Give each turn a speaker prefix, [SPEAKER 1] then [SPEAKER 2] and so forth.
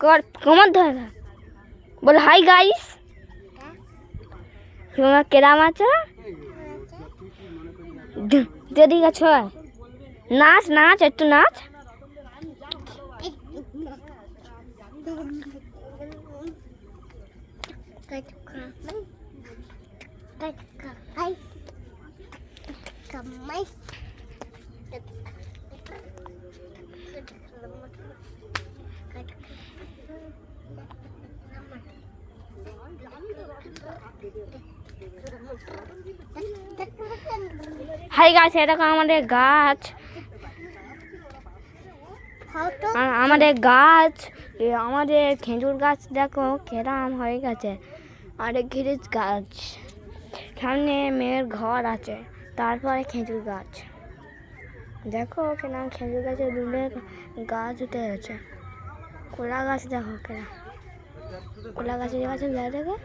[SPEAKER 1] কর কমর ধরে না বল হাই গাইস তোমরা কেরাম আছো যদি গেছ নাচ নাচ একটু নাচ হাই গাছ এরকম আমাদের গাছ। আমাদের গাছ আমাদের খেজুর গাছ, দেখো কেরাম হয়ে গেছে। আর ঘিরিচ গাছ। সামনে মেয়ের ঘর আছে, তারপরে খেজুর গাছ। দেখো কেরাম খেজুর গাছে দুলে গাছ উঠে গেছে। কলা গাছ দেখো কেরাম। কলা গাছের কাছে যায় থাকে